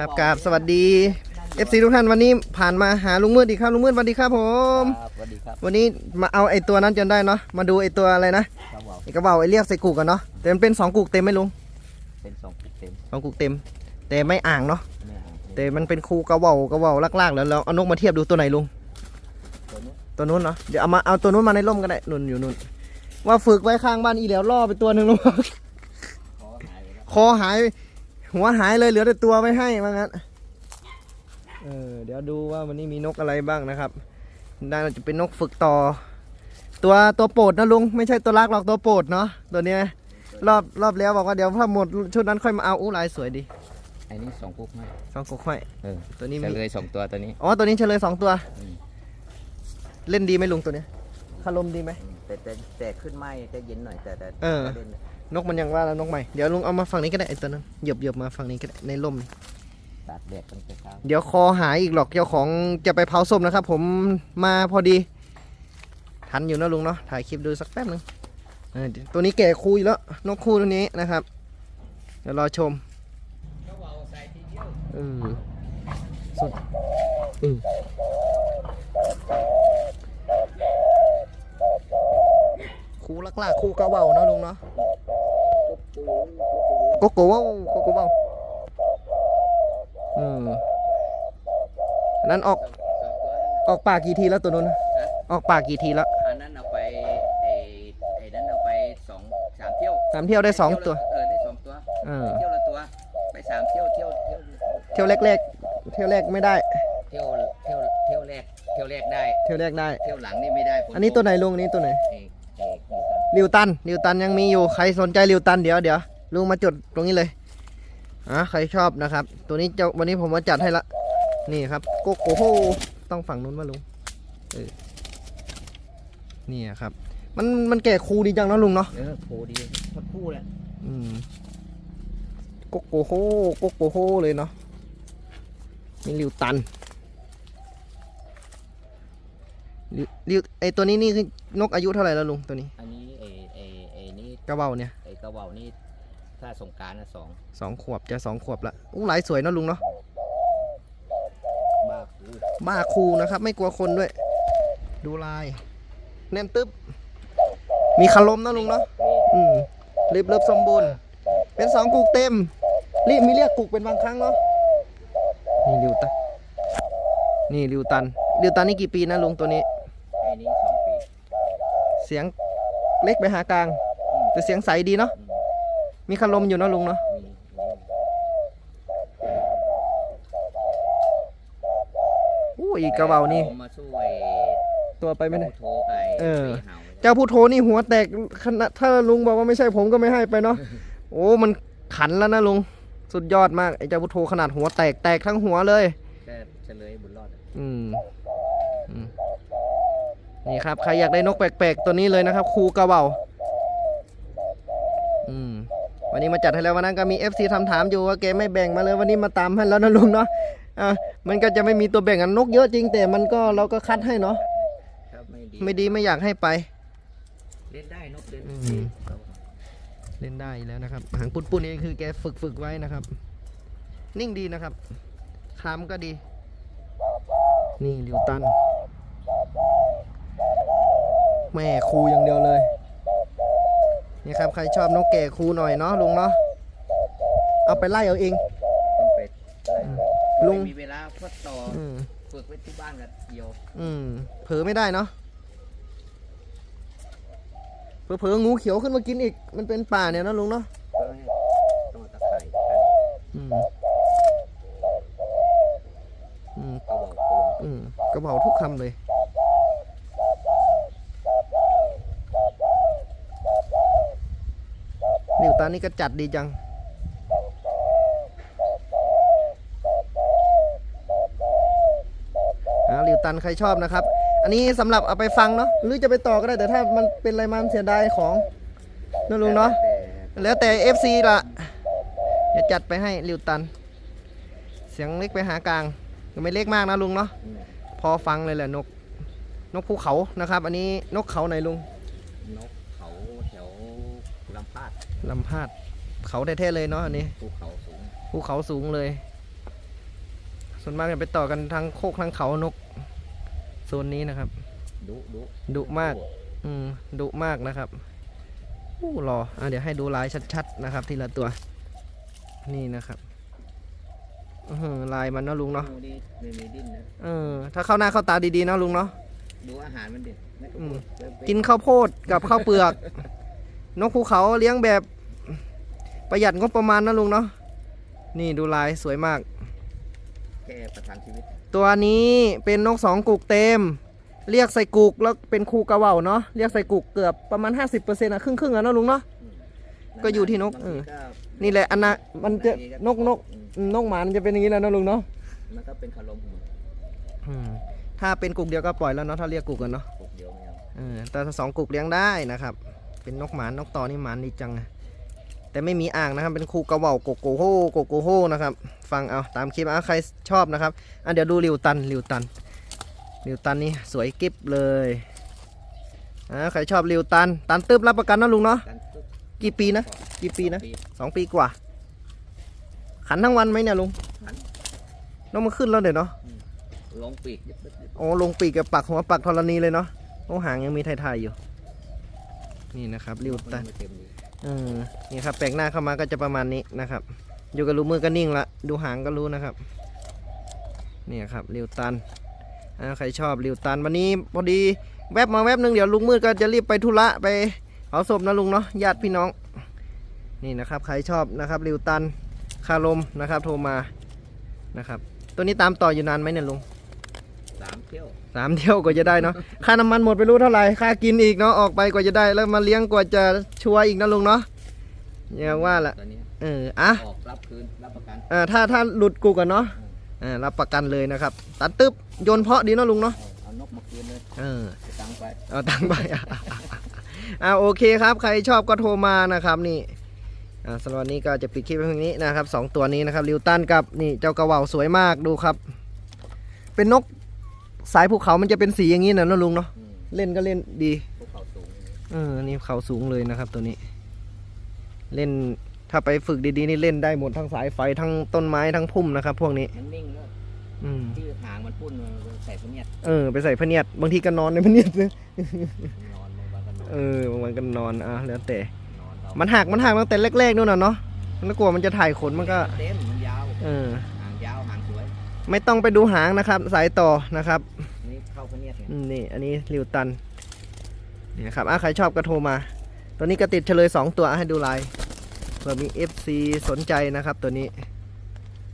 ครับกราบสวัสดี FC ทุกท่านวันนี้ผ่านมาหาลุงมืดอีกครับลุงมืดสวัสดีครับผมครับสวัสดีครับวันนี้มาเอาไอตัวนั้นจนได้เนาะมาดูไอตัวอะไรนะครับผมไอกระเป๋าไอเรียกใส่กุกกันเนาะแต่มันเป็นสองกุกเต็มไหมลุงเป็นสองปีเต็มสองกุกเต็ม แต่ไม่อ่างเนาะไม่ห่างแต่มันเป็นคูกระเป๋ากระเป๋าลากๆแล้วเราเอานกมาเทียบดูตัวไหนลุงตัวนี้ตัวนู้นเนาะเดี๋ยวเอามาเอาตัวนู้นมาในร่มก็ได้นุ่นอยู่นุ่นว่าฝึกไว้ข้างบ้านอีแล้วล่อไปตัวหนึ่งลุง ขอหายไปแล้วคอหาย หัวหายเลยเหลือแต่ตัวไว้ให้ว่างั้นเออเดี๋ยวดูว่าวันนี้มีนกอะไรบ้างนะครับน่าจะเป็นนกฝึกต่อ ตัวตัวโปรดนะลุงไม่ใช่ตัวรักหรอกตัวโปรดเนาะตัวเนี้ยรอบรอบแล้วบอกว่าเดี๋ยวถ้าหมดชุดนั้นค่อยมาเอาอู้ลายสวยดีไอ้นี่สองกุ๊กให้สองกุกห้อยเออตัวนี้จะมีเลยสองตัวตัวนี้อ๋อตัวนี้เฉลยสองตัวอืมเล่นดีไหมลุงตัวเนี้ยคารมดีไหมแต่แต่แต่ขึ้นไหมจะเย็นหน่อยแต่แต่เออเล่ นนกมันยังว่าแล้วนกใหม่ เดี๋ยวลุงเอามาฝั่งนี้ก็ได้ไอ้ตัวนั้นเหยียบเหยียบมาฝั่งนี้ก็ได้ในร่ม ตากแดดตั้งแต่เช้าเดี๋ยวคอหายอีกหรอกเจ้าของจะไปเผาศพนะครับ ผมมาพอดี ทันอยู่นะลุงเนาะถ่ายคลิปดูสักแป๊บนึงเออตัวนี้แก่คูอยู่แล้วนกคูตัวนี้นะครับ เดี๋ยวรอชมเออสุดอืมคูลักลากคูกระเบาเนาะลุงเนาะ โกโก้เว้าโกโก้เว้าอืมอันนั้นออกสองตัวออกปากกี่ทีแล้วตัวนู้น ออกปากกี่ทีแล้วอันนั้นเอาไปไอ้ไอ้นั้นเอาไปสองสามเที่ยวสามเที่ยวได้สองตัว เออได้สองตัวเออเที่ยวละตัว ไปสามเที่ยวเที่ยวเที่ยว เที่ยวแรกๆ เที่ยวแรกไม่ได้ เที่ยวเที่ยวเที่ยวแรก เที่ยวแรกได้ เที่ยวแรกได้ เที่ยวหลังนี่ไม่ได้ฝอันนี้ตัวไหนลุงอันนี้ตัวไหน ลิวตันลิวตันยังมีอยู่ใครสนใจลิวตันเดี๋ยวเดี๋ยวลุงมาจดตรงนี้เลยอะใครชอบนะครับ ตัวนี้จะวันนี้ผมมาจัดให้ละนี่ครับโกโก้โฮต้องฝั่งนู้นมาลุงเออนี่ครับ มันมันแก่คูดีจังเนาะลุงเนาะเออโคดีทั้งคู่แหละอืมโกโก้โฮโกโก้โฮเลยเนาะนี่ลิวตันลิวลิวไอตัวนี้นี่คือนกอายุเท่าไหร่แล้วลุงตัวนี้ อันนี้ไอ้ไอ้ไอ้นี่ กระเบาเนี่ยไอ้กระเบานี่ถ้าสงกรารนะสองสองขวบจะสองขวบละอู้หลายสวยเนอะลุงเนาะบ้าคูบ้าคูนะครับ ไม่กลัวคนด้วย ดูลายแน่นตึ๊บมีคารมนะลุงเนาะนี่อืมรีบเริบสมบูรณ์ เป็นสองกุกเต็ม รีบมีเรียกกุกเป็นบางครั้งเนาะนี่ริวตันนี่ริวตันริวตันนี่กี่ปีนะลุงตัวนี้ ไอ้นี่สองปี เสียงเล็กไปหากลางอืม แต่เสียงใสดีเนาะอืมมีคารมอยู่เนอะลุงเนาะมีมีอู้อีกกระเบานี่ผมมาสู้ไอ้ตัวไปไม่ได้ โทรไอ้เออเห่าไม่ได้เจ้าผู้โทนี่หัวแตกขนาดถ้าลุงบอกว่าไม่ใช่ผมก็ไม่ให้ไปเนาะ โอ้ มันขันแล้วนะลุง สุดยอดมากไอ้เจ้าผู้โทขนาดหัวแตกแตกทั้งหัวเลยแค่เฉลยบุญรอดอะอืมอืมนี่ครับ ใครอยากได้นกแปลกๆ ตัวนี้เลยนะครับ คูกระเบาอืม วันนี้มาจัดให้แล้ววันนั้นก็มี FC ทำถามอยู่ว่าแกไม่แบ่งมาเลยวันนี้มาตามให้แล้วนะลุงเนาะอะมันก็จะไม่มีตัวแบ่งกันนกเยอะจริงแต่มันก็เราก็คัดให้เนาะครับไม่ดีไม่ดีไม่อยากให้ไป เล่นได้นกเล่นอืม เล่นได้แล้วนะครับหางปุดปุนนี่คือแกฝึกฝึกไว้นะครับ นิ่งดีนะครับคามก็ดี นี่ลิวตัน แม่ครูอย่างเดียวเลย นี่ครับใครชอบนกแก่ครูหน่อยเนาะลุงเนาะเอาไปไล่เอาเอง ต้องไปลุง ไม่มีเวลาพัดต่ออืมฝึกไว้ที่บ้านกันเดียวอืมเผลอไม่ได้เนาะเผลอๆงูเขียวขึ้นมากินอีกมันเป็นป่าเนี่ยนะลุงเนาะเพื่อให้ต้องตะไคร้กันอืมอืมเขาบอกตัวอืมกระเป๋าทุกคำเลย นิว ตานี่ก็จัดดีจังอ่าลิวตันใครชอบนะครับ อันนี้สำหรับเอาไปฟังเนาะ หรือจะไปต่อก็ได้ แต่ถ้ามันเป็นอะไรมันเสียดายของนะลุงเนาะแต่แล้วแต่ FC ละเดี๋ยวจัดไปให้ลิวตัน เสียงเล็กไปหากลางก็ไม่เล็กมากนะลุงเนาะอืมพอฟังเลยแหละนก นกภูเขานะครับ อันนี้นกเขาไหนลุง นกเขาแถวลำพาด ลำพาดเขาแท้ๆเลยเนาะอันนี้ภูเขาสูงภูเขาสูงเลย ส่วนมากจะไปต่อกันทางโคกทางเขานกโซนนี้นะครับ ดุดุดุมาก อืมดุมากนะครับอู้รออะเดี๋ยวให้ดูลายชัดๆนะครับ ทีละตัว นี่นะครับอื้อหือลายมันเนาะลุงเนาะดูดิไม่มีดิ้นนะ เออถ้าเข้าหน้าเข้าตาดีๆเนาะลุงเนาะ ดูอาหารมันดิไม่ต้องอืมเดิไปกินข้าวโพดกับข้าวเปลือก นกภูเขาเลี้ยงแบบประหยัดงบประมาณนะลุงเนาะนี่ดูลายสวยมาก แค่ประทังชีวิต ตัวนี้เป็นนกสองกุกเต็ม เรียกใส่กุกแล้วเป็นคูกระเหว่าเนาะเรียกใส่กุกเกือบประมาณ 50%อะครึ่งครึ่งๆอะเนาะลุงเนาะอืมก็อยู่ที่นกบางเออทีก็นี่แหละอันนะมันจะนกนกอืมนกหมามันจะเป็นอย่างนี้แล้วนะลุงเนาะมันก็เป็นคารมของมันอืมถ้าเป็นกุกเดียวก็ปล่อยแล้วเนาะถ้าเรียกกุกกันเนาะปลูกเดียวไม่เอา เออแต่ถ้าสองกุกเลี้ยงได้นะครับ เป็นนกหมานนกต่อนี่หมานดีจังอะแต่ไม่มีอ่างนะครับ เป็นคูกระเหว่าโกโกโฮโกโกโฮนะครับ ฟังเอาตามคลิปเอาใครชอบนะครับอะเดี๋ยวดูริวตันริวตันริวตันนี่สวยกิ๊บเลยอ่าใครชอบริวตัน ตันตึบรับประกันนะลุงเนาะการปึ๊บกี่ปีนะ กี่ปีนะปีสองปีกว่า ขันทั้งวันไหมเนี่ยลุงขันน้องมาขึ้นแล้วเดี๋ยวเนาะลงปีกยิบยิบยิบโอ้ลงปีกกับปักหัวปักธรณีเลยเนาะ โอ้หางยังมีไทยๆอยู่ นี่นะครับริวตันมันเต็มดีเออนี่ครับแปลกหน้าเข้ามาก็จะประมาณนี้นะครับ อยู่กับรูมือก็นิ่งละดูหางก็รู้นะครับนี่ครับริวตันอ่าใครชอบริวตันวันนี้พอดีแวบมาแวบหนึ่งเดี๋ยวลุงมืดก็จะรีบไปธุระไปเผาศพนะลุงเนาะญาติพี่น้อง นี่นะครับใครชอบนะครับริวตันคารมนะครับโทรมานะครับ ตัวนี้ตามต่ออยู่นานไหมเนี่ยลุง สามเที่ยวสามเที่ยวกว่าจะได้เนาะค่าน้ำมันหมดไปรู้เท่าไหร่ค่ากินอีกเนาะออกไปกว่าจะได้แล้วมาเลี้ยงกว่าจะชัวร์อีกนะลุงเนาะอย่างว่าแหละตอนนี้เอออะออกรับคืนรับประกันเออถ้าถ้าหลุดกูกันเนาะเออรับประกันเลยนะครับ ตัดตึ๊บโยนเพาะดีเนาะลุงเนาะเอานกมาคืนเลยเออจะตังค์ไปเอาตังค์ไปอะอ่าโอเคครับ ใครชอบก็โทรมานะครับนี่อ่าสำหรับวันนี้ก็จะปิดคลิปไว้เพียงนี้นะครับสองตัวนี้นะครับริวตันกับนี่เจ้ากระเหว่าสวยมากดูครับ เป็นนก สายภูเขามันจะเป็นสีอย่างนี้นะเนอะลุงเนาะอืมเล่นก็เล่นดีภูเขาสูงเออนี่เขาสูงเลยนะครับ ตัวนี้ เล่นถ้าไปฝึกดีๆนี่เล่นได้หมดทั้งสายไฟทั้งต้นไม้ทั้งพุ่มนะครับ พวกนี้มันนิ่งแล้วอืมที่หางมันปุ้นมันใส่พเนียดเออไปใส่พะเนียดบางทีก็นอนในพะเนียดเลยนอนบางวันก็นอนเออบางวันก็นอนอะแล้วแต่นอนเรามันหักมันหักตั้งแต่แรกๆนู่นน่ะเนาะแล้วกลัวมันจะถ่ายขนมันก็เต็มมันยาวเออ ไม่ต้องไปดูหางนะครับ สายต่อนะครับนี่เข้าพเนียดไงอืมนี่อันนี้ริวตันนี่นะครับอะใครชอบก็โทรมา ตัวนี้ก็ติดเฉลยสองตัวอะให้ดูลายเผื่อมี FC สนใจนะครับ ตัวนี้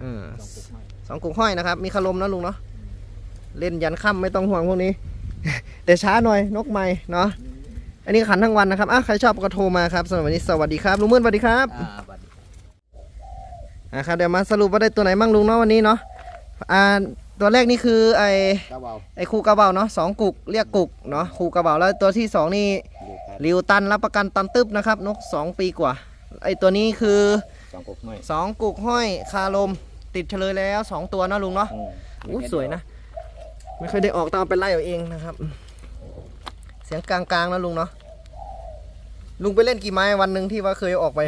เออสองกุกไม้สองกุกห้อยนะครับ มีคารมนะลุงเนาะเล่นยันค่ำไม่ต้องห่วงพวกนี้ แต่ช้าหน่อยนกใหม่เนาะอันนี้ขันทั้งวันนะครับอะใครชอบก็โทรมาครับสำหรับวันนี้สวัสดีครับลุงมืดสวัสดีครับอ่าบัดนี้อะครับเดี๋ยวมาสรุปว่าได้ตัวไหนบ้างลุงเนาะวันนี้เนาะ อ่าตัวแรกนี่คือไอกระเบาไอคูกระเบาเนาะสองกุกเรียกกุกเนาะคูกระเบาแล้วตัวที่สองนี่อยู่กันริวตันรับประกันตันตึบนะครับ นกสองปีกว่า ไอตัวนี้คือสองกุกไม้สองกุกห้อยคาลมติดเฉลยแล้วสองตัวเนาะลุงเนาะ อืมอู้สวยนะ ไม่เคยได้ออกต้องเอาไปไล่เอาเองนะครับ เสียงกลางๆนะลุงเนาะลุงไปเล่นกี่ไม้วันหนึ่งที่ว่าเคยออกไป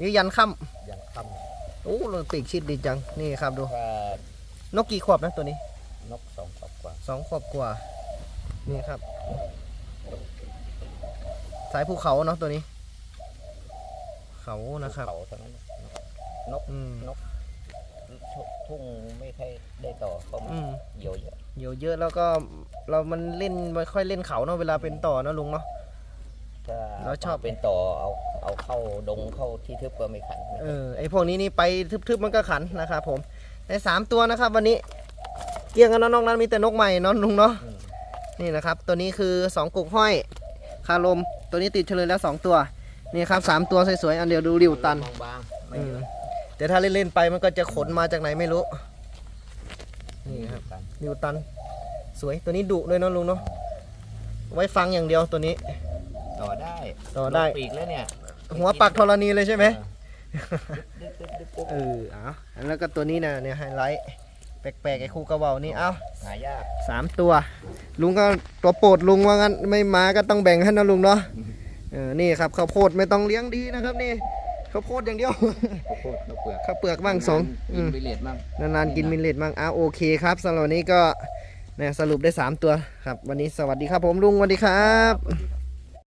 นี่ยันค่ยังค่ำโอ้เราปีกชิดดีจังนี่ครับดูำว่า นกกี่ขวบนะตัวนี้นกสองขอบกว่าสองขวบกว่า นี่ครับ สายภูเขาเนาะตัวนี้ เขานะครับ เขาเท่านั้นน่ะนกอืม นกทุ่งไม่ค่อยได้ต่อเข้ามาอืมเหี่ยวเยอะเดี๋ยวเยอะแล้วก็เรามันเล่นไม่ค่อยเล่นเขาเนาะเวลาเป็นต่อเนาะลุงเนาะ ถ้าแล้วชอบ เป็นต่อเอาเอาเข้าดงเข้าที่ทึบก็ไม่ขันเออไอพวกนี้นี่ไปทึบๆมันก็ขันนะครับผม ในสามตัวนะครับ วันนี้เกี่ยงกันเนาะนอกนั้นมีแต่นกใหม่เนาะลุงเนาะอืมนี่นะครับ ตัวนี้คือสองกุกห้อยคาลมตัวนี้ติดเฉลยแล้วสองตัวนี่ครับสามตัวสวยๆอันเดียวดูริวตันบางๆไม่อืเยมอะแต่ถ้าเล่นๆไปมันก็จะขนมาจากไหนไม่รู้นี่ครับกันริวตัน สวยตัวนี้ดุด้วยเนาะลุงเนาะไว้ฟังอย่างเดียวตัวนี้ ต่อได้ ต่อได้ลงปีกแล้วเนี่ย หัวปักธรณีเลยใช่ไหมดึ๊บดึ๊บดึ๊บดึ๊บ เออเอาแล้วก็ตัวนี้นะเนี่ยไฮไลท์แปลกๆไอ้คู่กระเบานี่เอาหายากสามตัว ลุงก็ตัวโปรดลุงว่างั้นไม่มาก็ต้องแบ่งให้นะลุงเนาะเออนี่ครับข้าวโพดไม่ต้องเลี้ยงดีนะครับนี่ข้าวโพดอย่างเดียวข้าวโพดข้าวเปลือกข้าวเปลือกบ้างสองกิอืนมไปเลดบ้างนานๆกินมิลเลตบ้างอะโอเคครับสำหรับวันนี้ก็เนี่ยสรุปได้ 3 ตัวครับ วันนี้สวัสดีครับผมลุงสวัสดีครับสวัสดีครับ